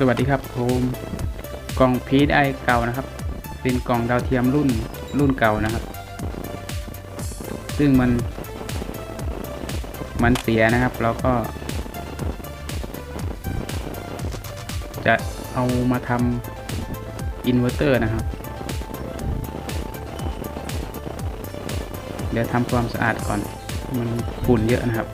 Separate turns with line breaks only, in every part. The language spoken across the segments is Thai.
สวัสดีครับผมกล่องพีดไอเก่านะครับ เป็นกล่องดาวเทียมรุ่นรุ่นเก่านะครับ ซึ่งมัน มันเสียนะครับเราก็ จะเอามาทำอินเวอร์เตอร์นะครับ เดี๋ยวทำความสะอาดก่อน มันฝุ่นเยอะนะครับ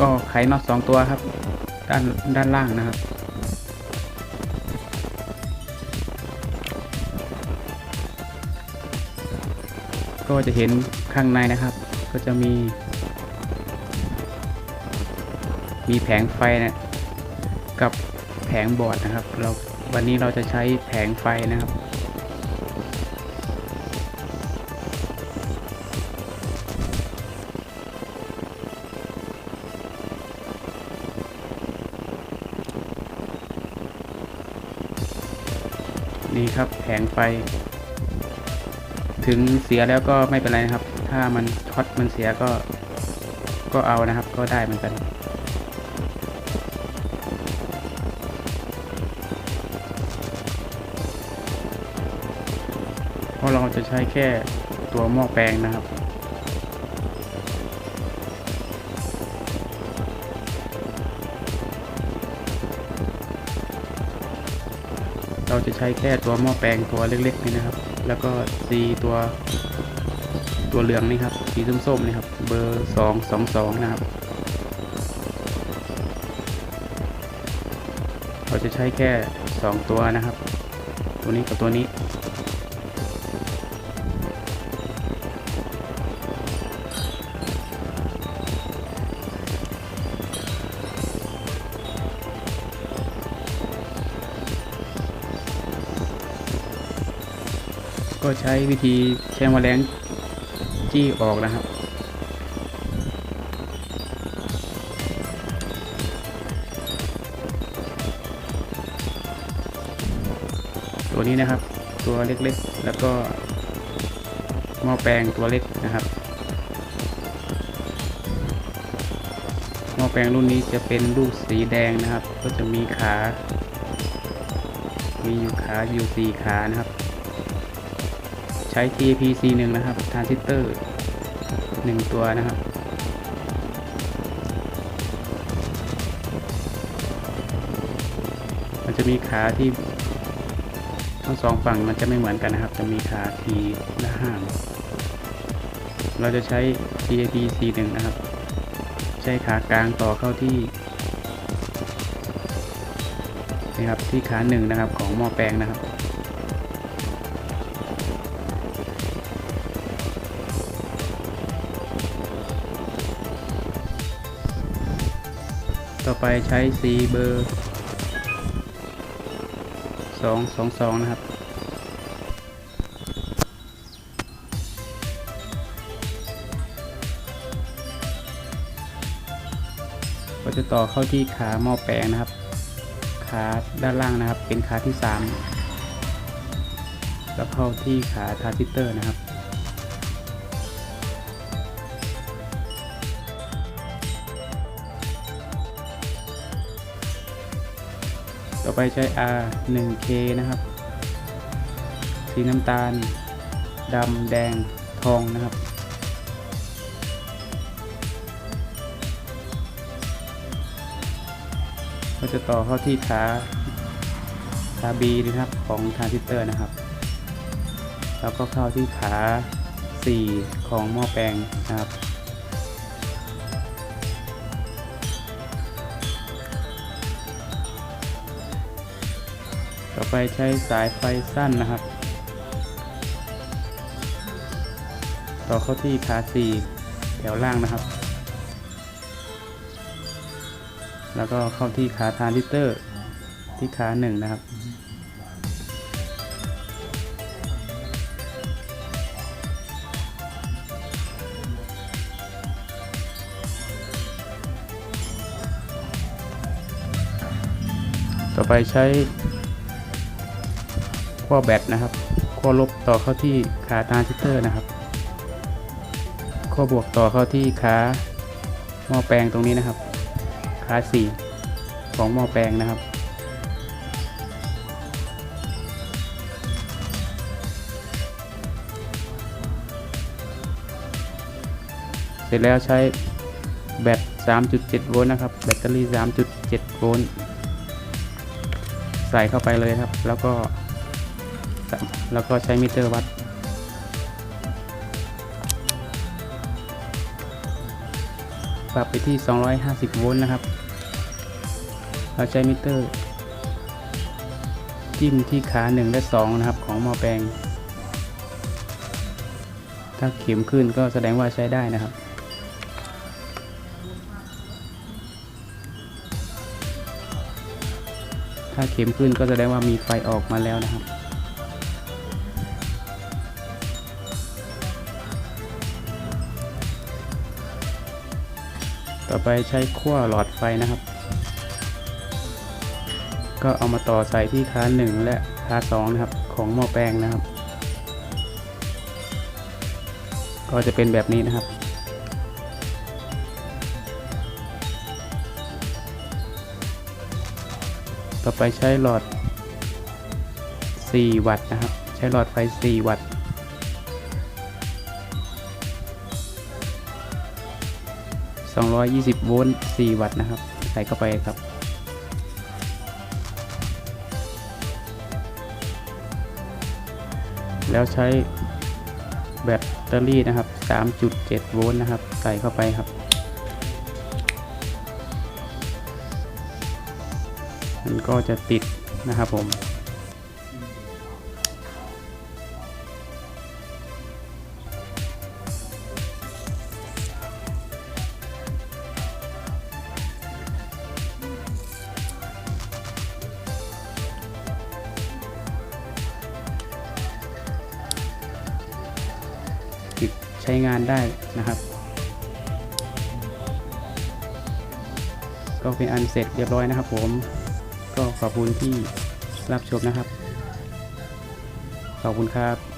ก็ไขน็อตสองตัวครับ ด้านด้านล่างนะครับ ก็จะเห็นข้างในนะครับ ก็จะมี มีแผงไฟนะกับแผงบอร์ดนะครับ เราวันนี้เราจะใช้แผงไฟนะครับีครับแผงไฟ ถึงเสียแล้วก็ไม่เป็นไรนะครับ ถ้ามันช็อตมันเสียก็ก็เอานะครับ ก็ได้เหมือนกันเพราะเราจะใช้แค่ตัวหม้อแปลงนะครับ เราจะใช้แค่ตัวหม้อแปลงตัวเล็กๆนี่นะครับ แล้วก็สีตัว ตัวเหลืองนี่ครับ สีส้มๆนี่ครับ เบอร์สองสองสองนะครับ เราจะใช้แค่สองตัวนะครับ ตัวนี้กับตัวนี้ ก็ใช้วิธีแช่แมลงจี้ออกนะครับ ตัวนี้นะครับ ตัวเล็กๆ แล้วก็หม้อแปลงตัวเล็กนะครับหม้อแปลงรุ่นนี้จะเป็นลูกสีแดงนะครับ ก็จะมีขา มีอยู่ขาอยู่สี่ขานะครับ ใช้ TAPC 1 นะครับทรานซิสเตอร์1ตัวนะครับ มันจะมีขาที่ทั้งสองฝั่งมันจะไม่เหมือนกันนะครับ จะมีขาทีและห้ามเราจะใช้ TAPC 1 นะครับ ใช้ขากลางต่อเข้าที่นี่ครับที่ขาหนึ่งนะครับของหม้อแปลงนะครับ ต่อไปใช้สีเบอร์สองสองสองนะครับ ก็จะต่อเข้าที่ขาหม้อแปลงนะครับ ขาด้านล่างนะครับเป็นขาที่สามแล้วเข้าที่ขาทารานซิเตอร์นะครับ ต่อไปใช้ R 1K นะครับ สีน้ำตาลดำแดงทองนะครับ ก็จะต่อเข้าที่ขาขา B นะครับของทรานซิสเตอร์นะครับ แล้วก็เข้าที่ขา 4 ของหม้อแปลงนะครับ ต่อไปใช้สายไฟสั้นนะครับ ต่อเข้าที่ขา4แถวล่างนะครับ แล้วก็เข้าที่ขาทานซิเตอร์ที่ขาหนึ่งนะครับต่อไปใช้ ขั้วแบตนะครับขั้วลบต่อเข้าที่ขาทรานซิสเตอร์นะครับขั้วบวกต่อเข้าที่ขาหม้อแปลงตรงนี้นะครับขาสี่ของหม้อแปลงนะครับ เสร็จแล้วใช้แบต 3.7 โวลต์นะครับ แบตเตอรี่ 3.7 โวลต์ ใส่เข้าไปเลยครับ แล้วก็ แล้วก็ใช้มิเตอร์วัดปรับไปที่ 250 โวลต์นะครับ เราใช้มิเตอร์ จิ้มที่ขา 1 และ 2 นะครับ ของหม้อแปลง ถ้าเข็มขึ้นก็แสดงว่าใช้ได้นะครับ ถ้าเข็มขึ้นก็แสดงว่ามีไฟออกมาแล้วนะครับ ต่อไปใช้ขั้วหลอดไฟนะครับ ก็เอามาต่อใส่ที่ค้า1และค้า2นะครับ ของหม้อแปลงนะครับ ก็จะเป็นแบบนี้นะครับต่อไปใช้หลอด 4 วัตต์นะครับ ใช้หลอดไฟ 4 วัตต์ 220 โวลต์ 4 วัตต์นะครับ ใส่เข้าไปครับ แล้วใช้แบตเตอรี่นะครับ 3.7 โวลต์นะครับ ใส่เข้าไปครับ มันก็จะติดนะครับผม ช้งานได้นะครับ ก็เป็นอันเสร็จเรียบร้อยนะครับ ผมก็ขอบคุณที่รับชมนะครับ ขอบคุณครับ